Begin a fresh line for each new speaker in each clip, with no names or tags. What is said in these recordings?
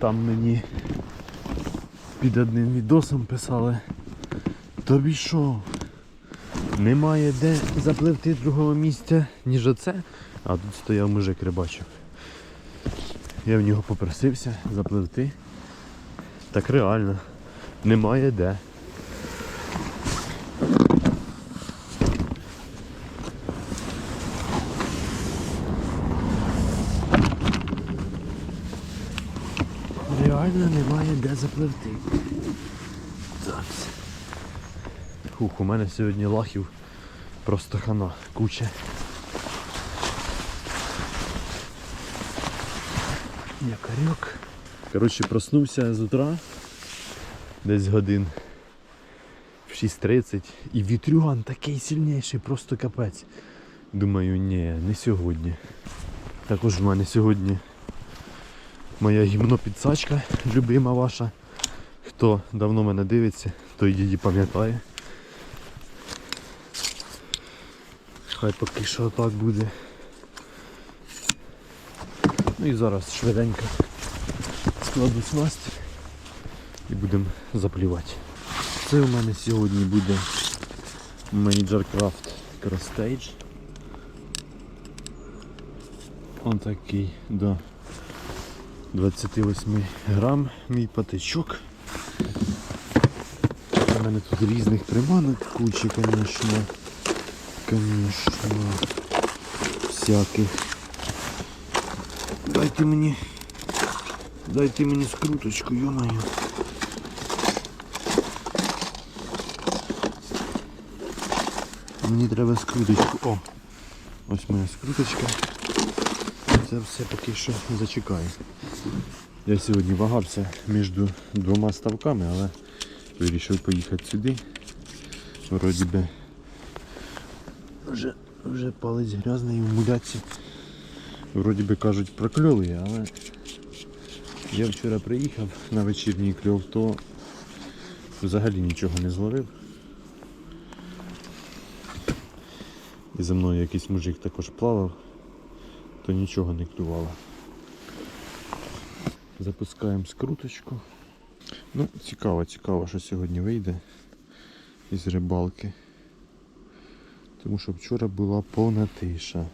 Там мені під одним відосом писали. Тобі що? Немає де запливти другого місця, ніж оце. А тут стояв мужик рибачок. Я в нього попросився запливти. Так реально. Немає де. Реально немає де запливти. Так. У мене сьогодні лахів просто хана, куча. Якорьок. Коротше, проснувся з утра десь годин в 6.30 і вітрюган такий сильніший, просто капець. Думаю, ні, не сьогодні. Також в мене сьогодні моя гімно-підсачка, любима ваша. Хто давно мене дивиться, той її пам'ятає. Хай поки що так буде. Ну і зараз швиденько складу снасть і будемо заплівати. Це у мене сьогодні буде Manager Craft Cross Stage. Он такий до 28 грам мій патичок. У мене тут різних приманок куча, звісно. Конечно, всяких. Дайте мені. Дайте мені скруточку, ё-моё. Мені треба скруточку. О! Ось моя скруточка. Це все поки що зачекаю. Я сьогодні вагався між двома ставками, але вирішив поїхати сюди. Вроді би вже, вже палець грязний в муляці. Вроді би кажуть прокльовує, але я вчора приїхав на вечірній кльов, то взагалі нічого не зловив. І за мною якийсь мужик також плавав, то нічого не клювало. Запускаємо скруточку. Ну, цікаво, цікаво, що сьогодні вийде із рибалки. Тому що вчора була повна тиша.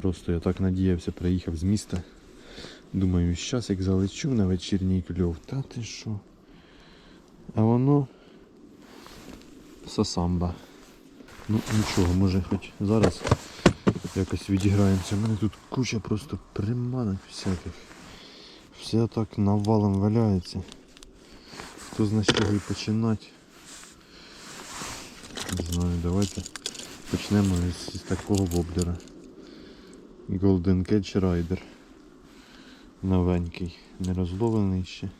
Просто я так надіявся, приїхав з міста. Думаю, щас як залечу на вечірній кльов, та ти що? А воно сасамба. Ну нічого, може хоч зараз якось відіграємося. У мене тут куча просто приманок всяких. Все так навалом валяється. Хто з чого і починати. Не знаю, давайте почнемо з такого воблера. Golden Catch Rider. Новенький, не розловлений ще.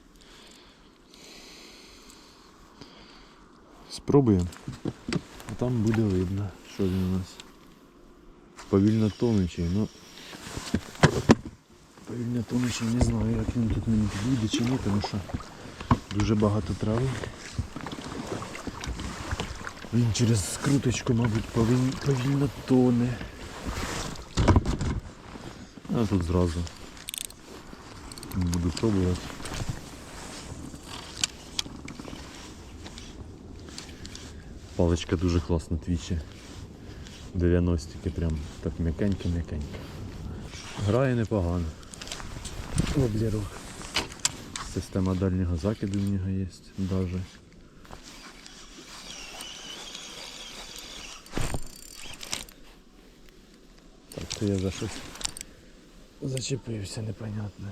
Спробуємо. А там буде видно, що він у нас. Повільно тонучий, ну повільно тонучий, не знаю, як він тут мені підійде чи ні, тому що дуже багато трави. Він через скруточку, мабуть, повільно тоне. А тут зразу буду пробувати. Паличка дуже класно твіче. 90-ки прям так м'якенько-м'якенько. Грає непогано. Воблерок. Система дальнього закиду в нього є даже. Так, це я за щось зачепився непонятно.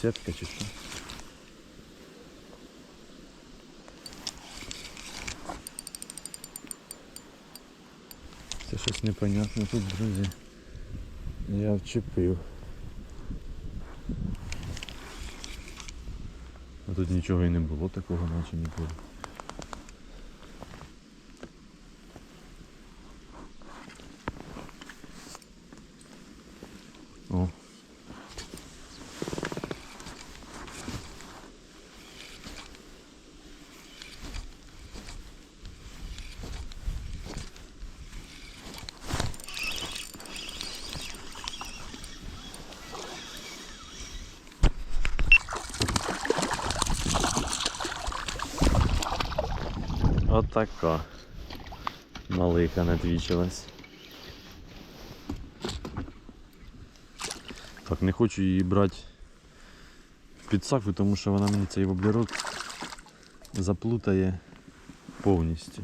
Сітка чи що? Це щось непонятне тут, друзі. Я вчепив. Тут нічого і не було такого, наче ніколи. Отака. Малика надвічилась. Так, не хочу її брати під сакву, тому що вона мені цей воблерок заплутає повністю.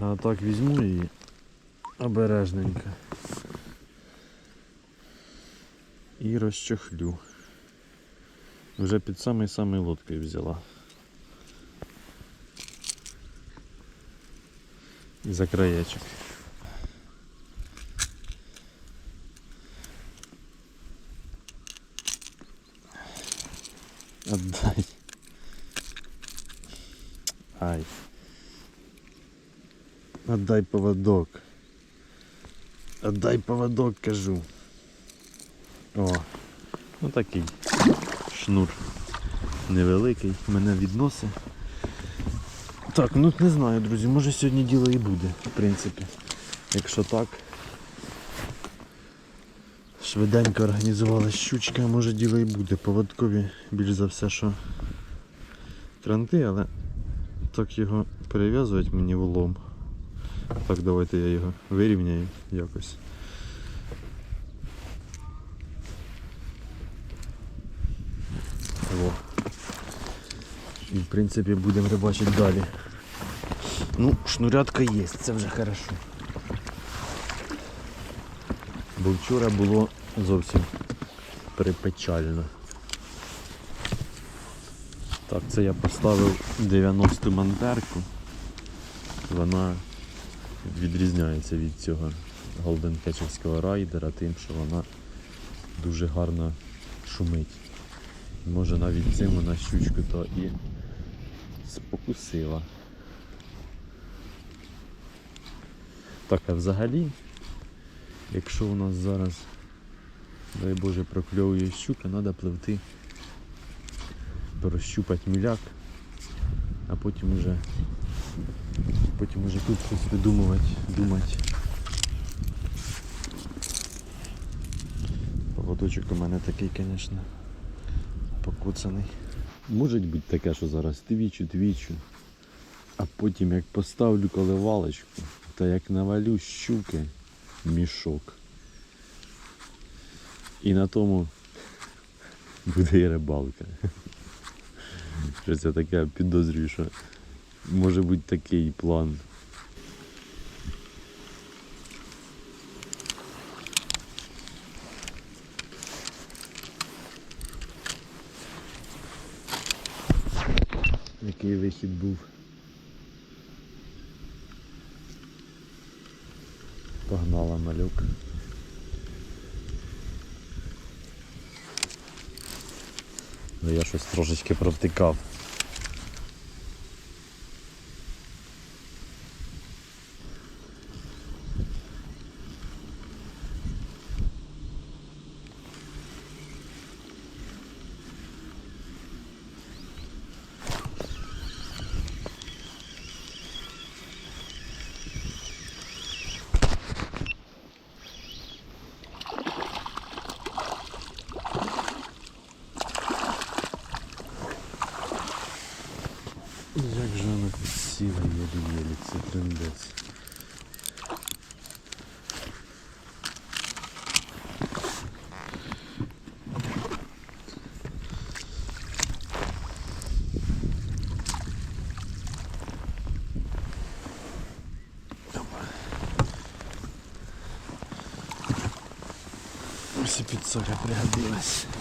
А так візьму її обережненько і розчохлю. Вже під самий самий лодкою взяла. І за краєчок. Отдай. Ай. Отдай поводок. Отдай поводок, кажу. О, ну такий Шнур невеликий, мене відносить. Так, ну не знаю, друзі, може сьогодні діло і буде, в принципі. Якщо так. Швиденько організувала щучка, може діло і буде. Поводкові більш за все, що транти, але так його перев'язувати мені в лом. Так, давайте я його вирівняю якось. Во. І в принципі будемо рибачити далі. Ну, шнурятка є, це вже хорошо. Бо вчора було зовсім припечально. Так, це я поставив 90 мантерку. Вона відрізняється від цього Golden райдера тим, що вона дуже гарно шумить. Може навіть цим вона щучку то і спокусила. Так, а взагалі, якщо у нас зараз, дай Боже, прокльовує щука, треба пливти, прощупати міляк, а потім уже потім уже тут щось видумувати, думати. Поводочок у мене такий, звісно, покуцаний. Може бути таке, що зараз твічу, твічу, а потім як поставлю коливалочку, та як навалю щуки мішок. І на тому буде і рибалка. Щось я таке підозрюю, що може бути такий план. Який вихід був. Погнала малюк. Ну я щось трошечки провтикав. しピッツァです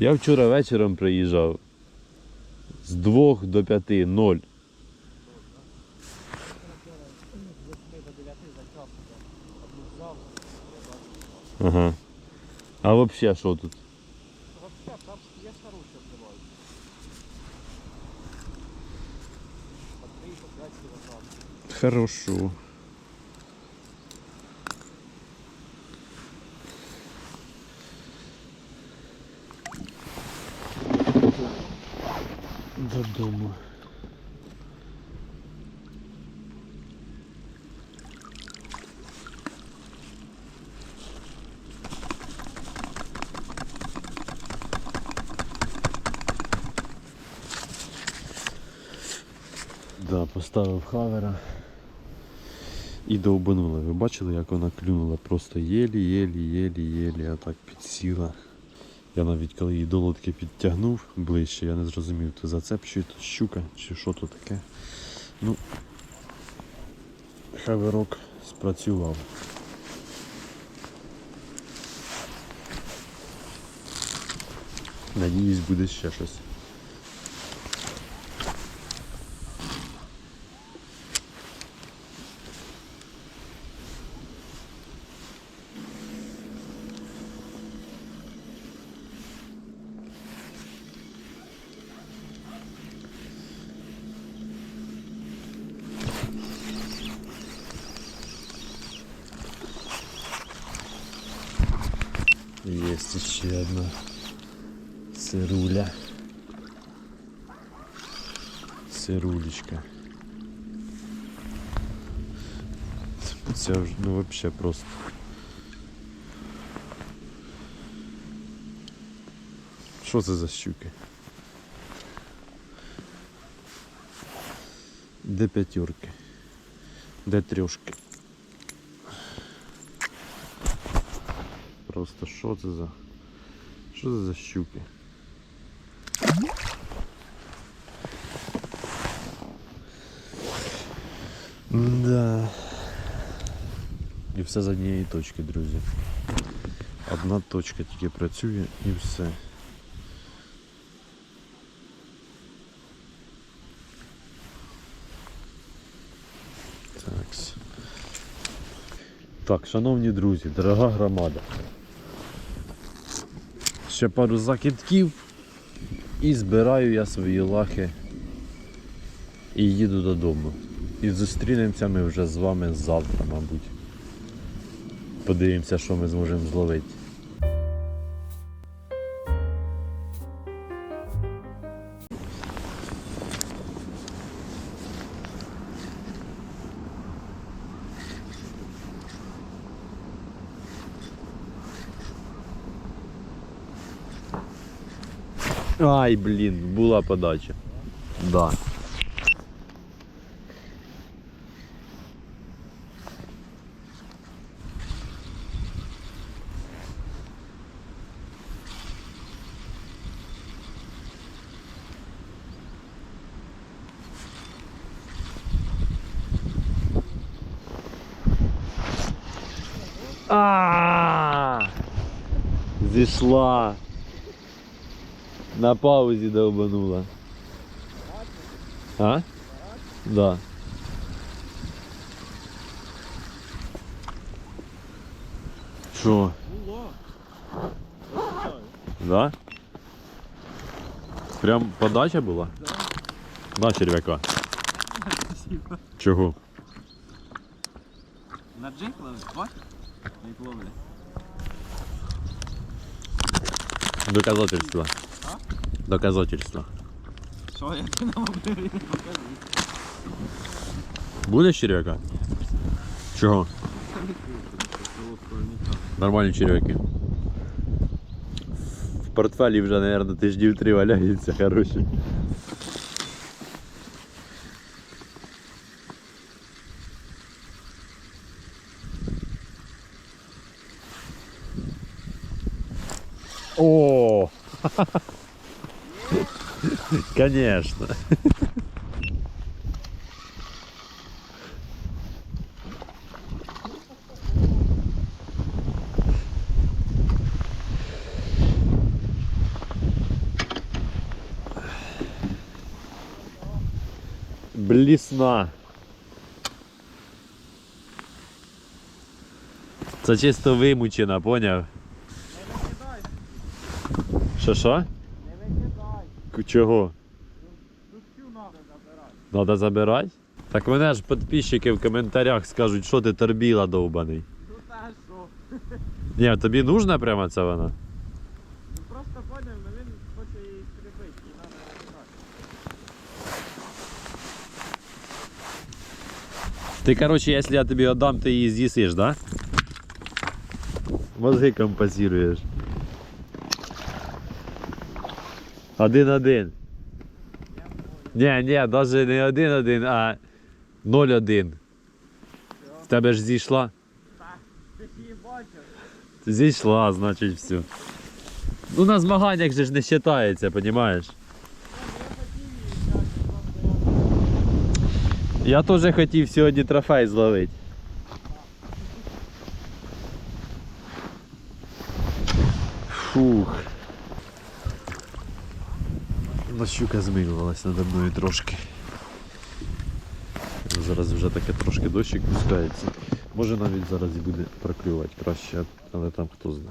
Я вчора вечором приїжджав. З 2 до 5, 0. Ага. А взагалі що тут?
Вообще, там є хороші відбивають. По 3, по 5 кілограм.
Хорошо. Додому. Да, поставив хавера. І довбанула. Ви бачили, як вона клюнула? Просто єлі, єлі, єлі, єлі, а так підсіла. Я навіть коли її до лодки підтягнув ближче, я не зрозумів, то зацеп чи то щука, чи що то таке. Ну, хаверок спрацював. Надіюсь, буде ще щось. Есть еще одна сыруля. Сирулечка. Це вже, ну вообще просто. Що це за щуки? Де п'ятерки? Де трьошки? Просто що це за. Що це за щуки? Да. І все з однієї точки, друзі. Одна точка тільки працює і все. Так, шановні друзі, дорога громада. Ще пару закидків і збираю я свої лахи і їду додому. І зустрінемося ми вже з вами завтра, мабуть. Подивимося, що ми зможемо зловити. Ай, блін, була подача. Да. А! Зійшла. На паузі довбанула. А? Да. Що?
Було.
Да? Прям подача була? На черв'яка.
Спасибо.
Чого?
На джик ловиш? Бачиш? Як ловлять.
Доказательства. Доказательства.
Що я ти нам покажи?
Буде черв'яка? Чого? Нормальні черв'яки. В портфелі вже, мабуть, тиждів три валяються, хороші. Конечно. Блісна. Це чисто вимучена, поняв?
Не викидай.
Що що?
Не викидай.
Чого?
Надо забирати?
Так мене ж підписчики в коментарях скажуть, що ти торбіла довбаний.
Ну та що?
Ні, тобі нужна прямо ця вона?
Ну просто поняв, ну він хоче її скріпити, і треба викидати.
Ти, короче, якщо я тобі віддам, ти її з'їсиш, да? Мозги компенсуєш. Один-один. Ні, ні, навіть не один-один, а 0-1. В тебе ж зійшла?
Ти її бачив.
Зійшла, значить все. Ну на змаганнях же ж не вважається, розумієш?
Я
теж хотів сьогодні трофей зловити. Фух. Ну, щука змилувалась надо мною трошки. Зараз вже таке трошки дощик пускається. Може навіть зараз і буде проклювати краще, але там хто знає.